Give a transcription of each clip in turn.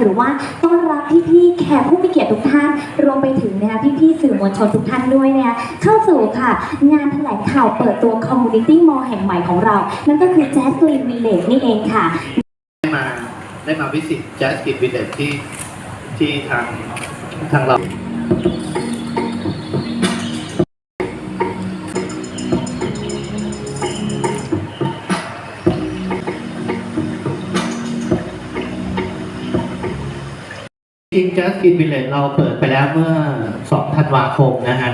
หรือว่าต้อนรับพี่ๆแขกผู้มีเกียรติทุกท่าน รวมไปถึงนะคะพี่ๆสื่อมวลชนทุกท่านด้วยนะคะเข้าสู่ค่ะ งานแถลงข่าวเปิดตัวคอมมูนิตี้มอลแห่งใหม่ของเรา นั่นก็คือแจ๊สกรีนวิลเลจนี่เองค่ะ ได้มาได้มาวิสิตแจ๊สกินวิลเลจที่ที่ทางทางเรา จริง Just Green Village เราเปิดไปแล้วเมื่อ 2 ธันวาคมนะฮะ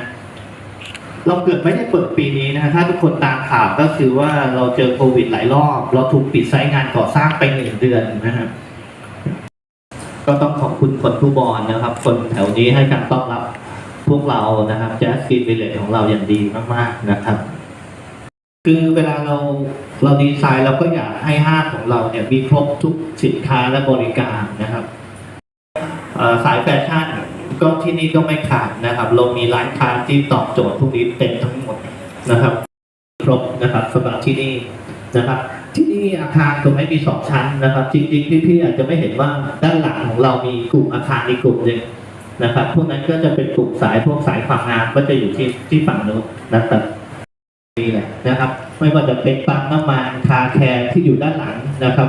เราเกิดไม่ได้เปิดปีนี้นะฮะ ถ้าทุกคนตามข่าวก็คือว่าเราเจอโควิดหลายรอบ เราถูกปิดไซต์งานก่อสร้างไปหนึ่งเดือนนะฮะ ก็ต้องขอบคุณคนผู้บอลนะครับ คนแถวนี้ให้การต้อนรับพวกเรานะครับ Just Green Village ของเราอย่างดีมากๆนะครับคือเวลาเราเราดีไซน์เราก็อยากให้ห้างของเราเนี่ยมีครบทุกสินค้าและบริการนะครับ สายแฟชั่นก็ที่นี่ก็ไม่ขาดนะครับเรามีร้านค้าที่ตอบโจทย์พวกนี้เต็มทั้งหมดนะครับ ครบนะครับสำหรับที่นี่นะครับ ที่นี่อาคารตรงนี้มีสองชั้นนะครับ จริงๆพี่ๆอาจจะไม่เห็นว่าด้านหลังของเรามีกลุ่มอาคารอีกกลุ่มหนึ่งนะครับพวกนั้นก็จะเป็นกลุ่มสายพวกสายความงามก็จะอยู่ที่ที่ฝั่งนู้นนะครับนี่แหละนะครับ ไม่ว่าจะเป็นปั๊มน้ำมันคาแคร์ที่อยู่ด้านหลังนะครับ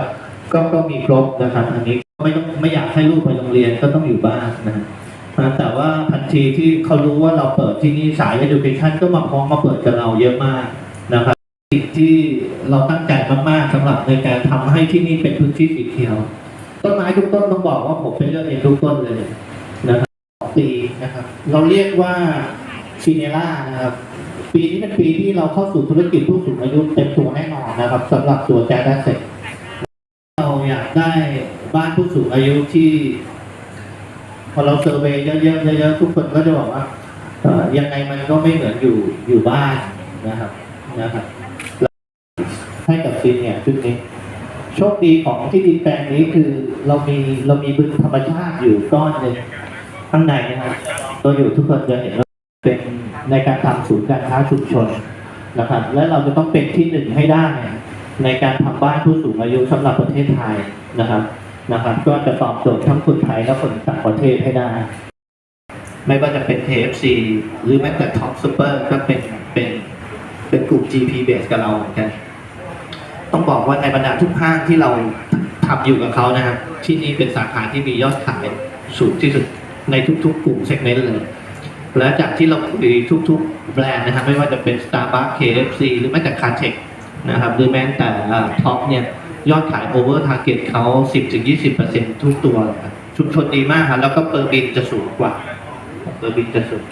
ก็ก็มีครบนะครับ อันนี้ ไม่ต้องไม่อยากให้ลูกไปโรงเรียนก็ต้องอยู่บ้านนะฮะแต่ว่าทันทีที่เขารู้ว่าเราเปิดที่นี่สาย education ก็มาพร้อมมาเปิดกับเราเยอะมากนะครับสิ่งที่เราตั้งใจมากๆสำหรับในการทำให้ที่นี่เป็นพื้นที่สีเขียว ต้นไม้ทุกต้นต้องบอกว่าผมเป็นเลือกเองทุกต้นเลยนะครับปีนะครับ เราเรียกว่าฟีเนล่านะครับ ปีนี้เป็นปีที่เราเข้าสู่ธุรกิจผู้สูงอายุเต็มตัวแน่นอนนะครับสำหรับตัวแจ๊สเซ็ต เราอยากได้บ้านผู้สูงอายุที่ พอเราเซอร์เวย์เยอะๆเยอะๆทุกคนก็จะบอกว่าเอ่อยังไงมันก็ไม่เหมือนอยู่อยู่บ้านนะครับนะครับให้กับซีเนี่ยชุดนี้โชคดีของที่ดินแปลงนี้คือเรามีเรามีบึงธรรมชาติอยู่ก้อนหนึ่งข้างในนะครับตัวอยู่ทุกคนจะเห็นว่าเป็นในการทำศูนย์การค้าชุมชนนะครับ และเราจะต้องเป็นที่หนึ่งให้ได้ ในการทำบ้านผู้สูงอายุสำหรับประเทศไทยนะครับนะครับ ก็จะตอบโจทย์ทั้งคนไทยและคนต่างประเทศให้ได้ ไม่ว่าจะเป็น KFC หรือแม้แต่ Top Super ก็เป็นเป็นเป็นกลุ่ม GP base กับเราเหมือนกัน ต้องบอกว่าในบรรดาทุกห้างที่เราทำอยู่กับเขานะครับ ที่นี่เป็นสาขาที่มียอดขายสูงที่สุดในทุกๆ กลุ่มเซกเมนต์เลยและจากที่เราคุยทุกๆ แบรนด์นะครับ ไม่ว่าจะเป็น Starbucks KFC หรือแม้แต่ Cartex นะครับหรือแม้แต่ท็อปเนี่ยยอดขาย over target เขา 10-20%ทุกตัวเลยครับชุมชนดีมากครับแล้วก็เปอร์บินจะสูงกว่า เปอร์บินจะสูง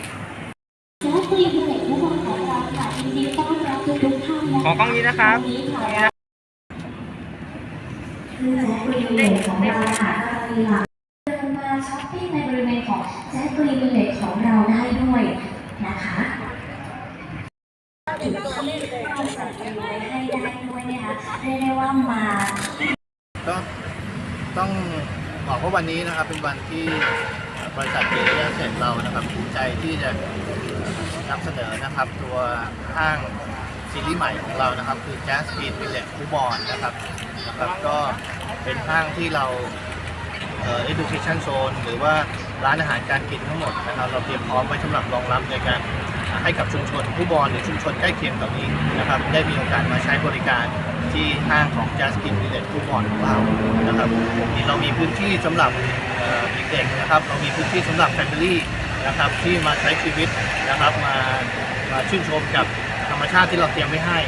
Jazz Green Village ผู้บริหารของเราค่ะยินดีต้อนรับทุกๆท่านนะคะขอกล้องนี้นะครับตงค่ะคือ Jazz Green Village ของเราค่ะก็จะมีหลากเดินมาช้อปปิ้งในบริเวณของ Jazz Green Village ของเราได้ด้วยนะคะ ได้ด้วยนะคะเรียกได้ว่ามาก็ต้องบอกว่าวันนี้นะครับเป็นวันที่บริษัทเบเรียเซ็ตเรานะครับภูมิใจที่จะนำเสนอนะครับตัวห้างซีรีส์ใหม่ของเรานะครับ คือ Jazz Green Village คูบอนนะครับนะครับ ก็เป็นห้างที่เราเอ่อ education zone หรือว่าร้านอาหารการกินทั้งหมดนะครับ เราเตรียมพร้อมไว้สำหรับรองรับในการ ให้กับชุมชนผู้บอลหรือชุมชนใกล้เคียงเหล่านี้นะครับได้มีโอกาสมาใช้บริการที่ห้างของ Just Green Village ผู้บอลของเรานะครับนี่เรามีพื้นที่สำหรับเด็กๆนะครับ เรามีพื้นที่สำหรับ Family นะครับที่มาใช้ชีวิตนะครับมามาชื่นชมกับธรรมชาติที่เราเตรียมไว้ให้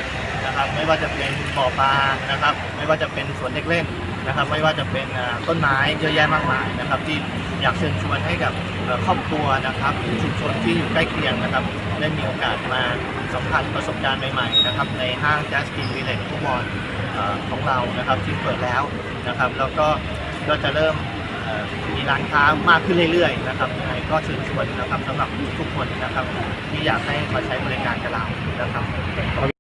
นะครับไม่ว่าจะเป็นบ่อปลานะครับ ไม่ว่าจะเป็นสวนเด็กเล่นนะครับ ไม่ว่าจะเป็นต้นไม้เยอะแยะมากมายนะครับที่ อยากเชิญชวนให้กับครอบครัวนะครับหรือชุมชนที่อยู่ใกล้เคียงนะครับ ได้มีโอกาสมาสัมผัสประสบการณ์ใหม่ๆนะครับในห้าง Just Green Village ทุกบอลของเรานะครับที่เปิดแล้วนะครับ แล้วก็ก็จะเริ่มมีร้านค้ามากขึ้นเรื่อยๆนะครับยังไงก็เชิญชวนนะครับสำหรับทุกคนนะครับ ที่อยากให้มาใช้บริการกับเรานะครับ